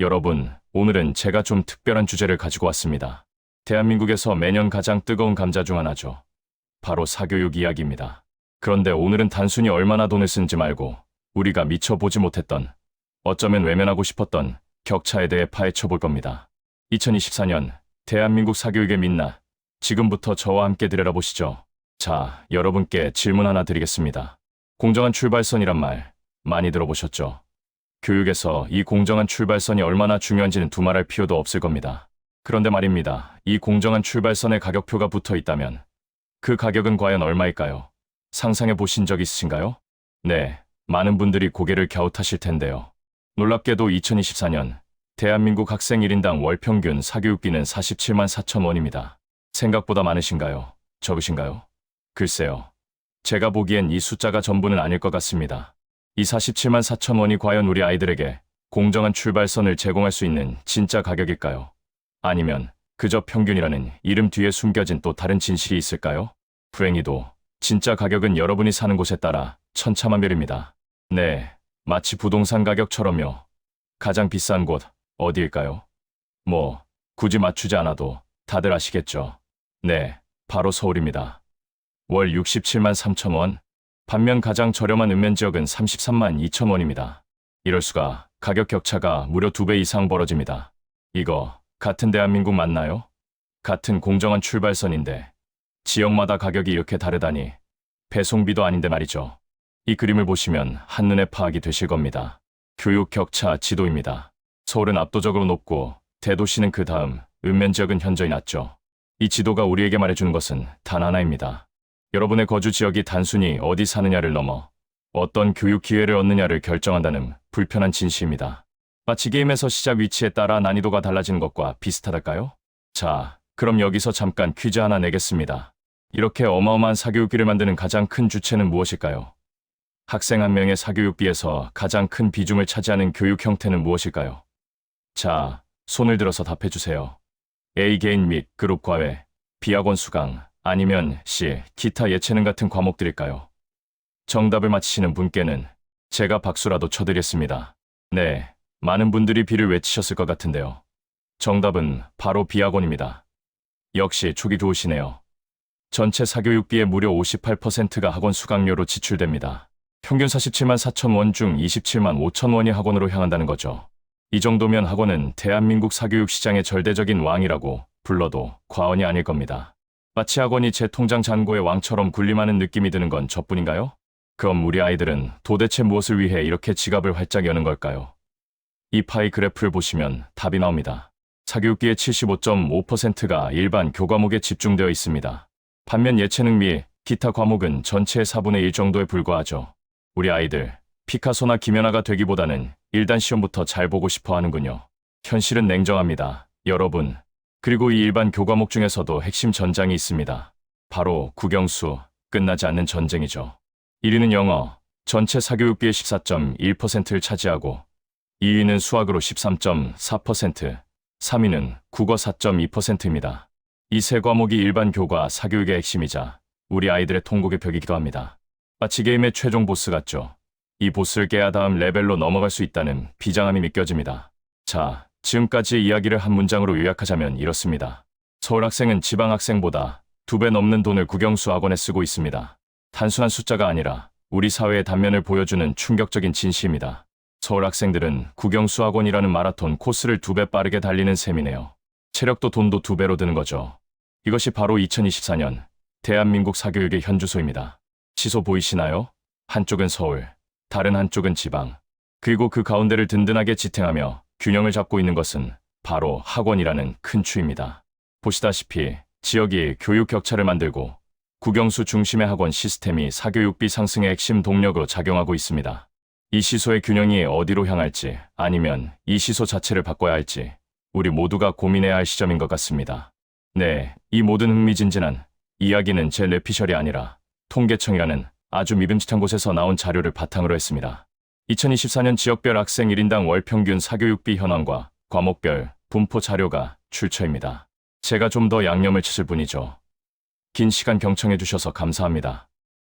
여러분, 오늘은 제가 좀 특별한 주제를 가지고 왔습니다. 대한민국에서 매년 가장 뜨거운 감자 중 하나죠. 바로 사교육 이야기입니다. 그런데 오늘은 단순히 얼마나 돈을 쓴지 말고 우리가 미처 보지 못했던 어쩌면 외면하고 싶었던 격차에 대해 파헤쳐 볼 겁니다. 2024년 대한민국 사교육의 민낯 지금부터 저와 함께 들여다보시죠. 자, 여러분께 질문 하나 드리겠습니다. 공정한 출발선이란 말 많이 들어보셨죠? 교육에서 이 공정한 출발선이 얼마나 중요한지는 두말할 필요도 없을 겁니다. 그런데 말입니다. 이 공정한 출발선에 가격표가 붙어 있다면 그 가격은 과연 얼마일까요? 상상해 보신 적 있으신가요? 네, 많은 분들이 고개를 갸웃하실 텐데요. 놀랍게도 2024년 대한민국 학생 1인당 월 평균 사교육비는 47만 4천 원입니다. 생각보다 많으신가요? 적으신가요? 글쎄요. 제가 보기엔 이 숫자가 전부는 아닐 것 같습니다. 이 47만 4천 원이 과연 우리 아이들에게 공정한 출발선을 제공할 수 있는 진짜 가격일까요? 아니면 그저 평균이라는 이름 뒤에 숨겨진 또 다른 진실이 있을까요? 불행히도 진짜 가격은 여러분이 사는 곳에 따라 천차만별입니다. 네, 마치 부동산 가격처럼요. 가장 비싼 곳 어디일까요? 뭐 굳이 맞추지 않아도 다들 아시겠죠. 네, 바로 서울입니다. 월 67만 3천 원. 반면 가장 저렴한 읍면 지역은 33만 2천 원입니다. 이럴 수가 가격 격차가 무려 두배 이상 벌어집니다. 이거 같은 대한민국 맞나요? 같은 공정한 출발선인데 지역마다 가격이 이렇게 다르다니 배송비도 아닌데 말이죠. 이 그림을 보시면 한눈에 파악이 되실 겁니다. 교육 격차 지도입니다. 서울은 압도적으로 높고 대도시는 그 다음 읍면 지역은 현저히 낮죠. 이 지도가 우리에게 말해주는 것은 단 하나입니다. 여러분의 거주 지역이 단순히 어디 사느냐를 넘어 어떤 교육 기회를 얻느냐를 결정한다는 불편한 진실입니다. 마치 게임에서 시작 위치에 따라 난이도가 달라지는 것과 비슷하달까요? 자, 그럼 여기서 잠깐 퀴즈 하나 내겠습니다. 이렇게 어마어마한 사교육비를 만드는 가장 큰 주체는 무엇일까요? 학생 한 명의 사교육비에서 가장 큰 비중을 차지하는 교육 형태는 무엇일까요? 자, 손을 들어서 답해주세요. A 개인 및 그룹 과외, 비학원 수강, 아니면 C 기타 예체능 같은 과목들일까요? 정답을 맞히시는 분께는 제가 박수라도 쳐드렸습니다. 네, 많은 분들이 비를 외치셨을 것 같은데요. 정답은 바로 비학원입니다. 역시 촉이 좋으시네요. 전체 사교육비의 무려 58%가 학원 수강료로 지출됩니다. 평균 47만 4천 원 중 27만 5천 원이 학원으로 향한다는 거죠. 이 정도면 학원은 대한민국 사교육 시장의 절대적인 왕이라고 불러도 과언이 아닐 겁니다. 마치 학원이 제 통장 잔고의 왕처럼 군림하는 느낌이 드는 건 저뿐인가요? 그럼 우리 아이들은 도대체 무엇을 위해 이렇게 지갑을 활짝 여는 걸까요? 이 파이 그래프를 보시면 답이 나옵니다. 사교육비의 75.5%가 일반 교과목에 집중되어 있습니다. 반면 예체능 및 기타 과목은 전체의 4분의 1 정도에 불과하죠. 우리 아이들, 피카소나 김연아가 되기보다는 일단 시험부터 잘 보고 싶어 하는군요. 현실은 냉정합니다. 여러분. 그리고 이 일반 교과목 중에서도 핵심 전장이 있습니다. 바로 국영수, 끝나지 않는 전쟁이죠. 1위는 영어, 전체 사교육비의 14.1%를 차지하고 2위는 수학으로 13.4%, 3위는 국어 4.2%입니다. 이 세 과목이 일반 교과 사교육의 핵심이자 우리 아이들의 통곡의 벽이기도 합니다. 마치 게임의 최종 보스 같죠. 이 보스를 깨야 다음 레벨로 넘어갈 수 있다는 비장함이 믿겨집니다. 자, 지금까지의 이야기를 한 문장으로 요약하자면 이렇습니다. 서울 학생은 지방 학생보다 두 배 넘는 돈을 국영수 학원에 쓰고 있습니다. 단순한 숫자가 아니라 우리 사회의 단면을 보여주는 충격적인 진실입니다. 서울 학생들은 국영수 학원이라는 마라톤 코스를 두 배 빠르게 달리는 셈이네요. 체력도 돈도 두 배로 드는 거죠. 이것이 바로 2024년 대한민국 사교육의 현주소입니다. 시소 보이시나요? 한쪽은 서울, 다른 한쪽은 지방. 그리고 그 가운데를 든든하게 지탱하며 균형을 잡고 있는 것은 바로 학원이라는 큰 추입니다. 보시다시피 지역이 교육 격차를 만들고 국영수 중심의 학원 시스템이 사교육비 상승의 핵심 동력으로 작용하고 있습니다. 이 시소의 균형이 어디로 향할지 아니면 이 시소 자체를 바꿔야 할지 우리 모두가 고민해야 할 시점인 것 같습니다. 네, 이 모든 흥미진진한 이야기는 제 뇌피셜이 아니라 통계청이라는 아주 믿음직한 곳에서 나온 자료를 바탕으로 했습니다. 2024년 지역별 학생 1인당 월 평균 사교육비 현황과 과목별 분포 자료가 출처입니다. 제가 좀 더 양념을 치실 뿐이죠. 긴 시간 경청해 주셔서 감사합니다.